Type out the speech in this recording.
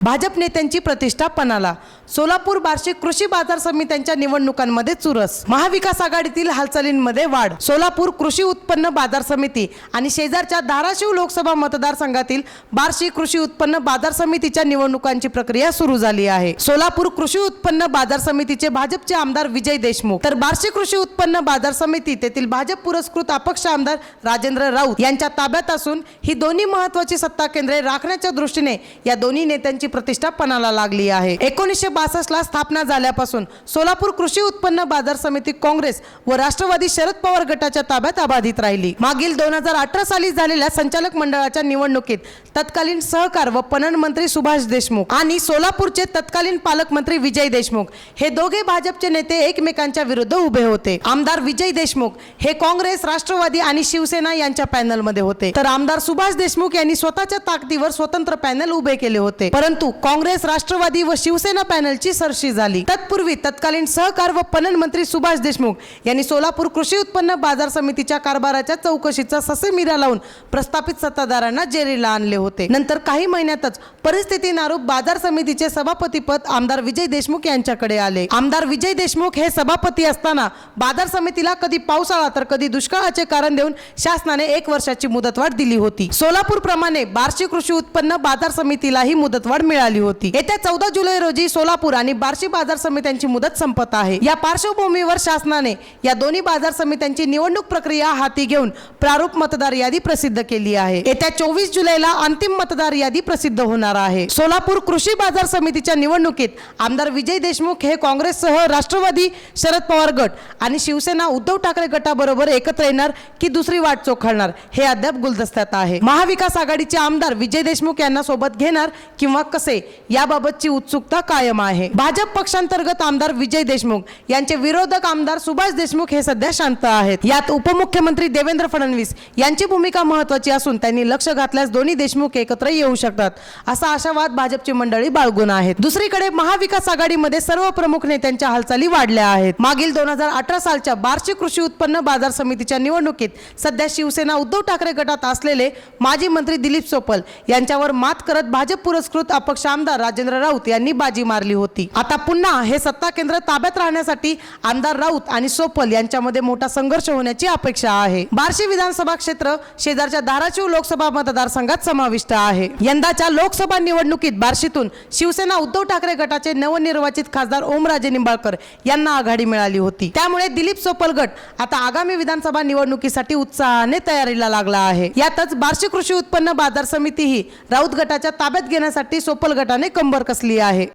भाजप नेत्यांची प्रतिष्ठा पणाला सोलापूर बार्शी कृषी बाजार समित्यांच्या निवडणुकांमध्ये चुरस. महाविकास आघाडीतील हालचालींमध्ये वाढ. सोलापूर कृषी उत्पन्न बाजार समिती आणि शेजारच्या धाराशिव लोकसभा मतदारसंघातील बार्शी कृषी उत्पन्न बाजार समितीच्या निवडणुकांची प्रक्रिया सुरू झाली आहे. सोलापूर कृषी उत्पन्न बाजार समितीचे भाजपचे आमदार विजय देशमुख तर बार्शी कृषी उत्पन्न बाजार समिती तेथील भाजप पुरस्कृत अपक्ष आमदार राजेंद्र राऊत यांच्या ताब्यात असून ही दोन्ही महत्वाची सत्ता केंद्रे राखण्याच्या दृष्टीने या दोन्ही नेत्यांची प्रतिष्ठा पणाला लागली आहे. एकोणीसशे बासष्टला स्थापना झाल्यापासून सोलापूर कृषी उत्पन्न बाजार समिती काँग्रेस व राष्ट्रवादी शरद पवार गटाच्या ताब्यात अबाधित राहिली. मागील दोन हजार अठरा साली झालेल्या संचालक मंडळाच्या निवडणुकीत तत्कालीन सहकार व पणन मंत्री सुभाष देशमुख आणि सोलापूरचे तत्कालीन पालकमंत्री विजय देशमुख हे दोघे भाजपचे नेते एकमेकांच्या विरुद्ध उभे होते. आमदार विजय देशमुख हे काँग्रेस राष्ट्रवादी आणि शिवसेना यांच्या पॅनलमध्ये होते. तर आमदार सुभाष देशमुख यांनी स्वतःच्या ताकदीवर स्वतंत्र पॅनल उभे केले होते. परंतु काँग्रेस राष्ट्रवादी व शिवसेना पॅनल पॅनलची सरशी झाली. तत्पूर्वी तत्कालीन सहकार व पणन मंत्री सुभाष देशमुख यांनी सोलापूर कृषी उत्पन्न बाजार समितीच्या कारभाराच्या चौकशीचा ससेमिरा लावून प्रस्थापित सत्ताधारांना जेरीला आणले होते. नंतर काही महिन्यातच परिस्थिती नारूप बाजार समितीचे सभापतीपद आमदार विजय देशमुख यांच्याकडे आले. आमदार विजय देशमुख हे सभापती असताना बाजार समितीला कधी पावसाळा तर कधी दुष्काळाचे कारण देऊन शासनाने एक वर्षाची मुदतवाढ दिली होती. सोलापूर प्रमाणे बार्शी कृषी उत्पन्न बाजार समितीलाही मुदतवाढ मिळाली होती. येत्या चौदा जुलै रोजी सोलापूर आणि बार्शी बाजार समित्यांची मुदत संपत आहे. या पार्श्वभूमीवर शासनाने या दोन्ही बाजार समित्यांची निवडणूक प्रक्रिया हाती घेऊन प्रारूप मतदार यादी प्रसिद्ध केली आहे. येत्या चोवीस जुलैला अंतिम मतदार यादी प्रसिद्ध होणार आहे. सोलापूर कृषी बाजार समितीच्या निवडणुकीत आमदार विजय देशमुख हे काँग्रेससह राष्ट्रवादी शरद पवार गट आणि शिवसेना उद्धव ठाकरे गटाबरोबर एकत्र येणार की दुसरी वाट चोखळणार हे अद्याप गुलदस्त्यात आहे. महाविकास आघाडीचे आमदार विजय देशमुख यांना सोबत घेणार किंवा कसे याबाबतची उत्सुकता कायम आहे. भाजप पक्षांतर्गत आमदार विजय देशमुख यांचे विरोधक आमदार सुभाष देशमुख हे सध्या शांत आहेत. यात उपमुख्यमंत्री देवेंद्र फडणवीस यांची भूमिका महत्वाची असून त्यांनी लक्ष घातल्यास दोन्ही देशमुख एकत्र येऊ शकतात असा आशावाद भाजपची मंडळी बाळगून आहेत. दुसरीकडे महाविकास आघाडीमध्ये सर्व प्रमुख नेत्यांच्या हालचाली वाढल्या आहेत. मागील दोन हजार अठरा सालच्या बार्शी कृषी उत्पन्न बाजार समितीच्या निवडणुकीत सध्या शिवसेना उद्धव ठाकरे गटात असलेले माजी मंत्री दिलीप सोपल यांच्यावर मात करत भाजप पुरस्कृत अपक्ष आमदार राजेंद्र राऊत यांनी बाजी मारली. होती. आता पुन्हा हे सत्ता केंद्र ताब्यात राहण्यासाठी आमदार राऊत आणि सोपल यांच्यामध्ये मोठा संघर्ष होण्याची अपेक्षा आहे. बार्शी विधानसभा क्षेत्र शेजारच्या धाराशिव लोकसभा मतदारसंघात समाविष्ट आहे. यंदाच्या लोकसभा निवडणुकीत बार्शीतून शिवसेना उद्धव ठाकरे गटाचे नवनिर्वाचित खासदार ओमराजे निंबाळकर यांना आघाडी मिळाली होती. त्यामुळे दिलीप सोपल गट आता आगामी विधानसभा निवडणुकीसाठी उत्साहाने तयारीला लागला आहे. यातच बार्शी कृषी उत्पन्न बाजार समिती ही राऊत गटाच्या ताब्यात घेण्यासाठी सोपल गटाने कंबर कसली आहे.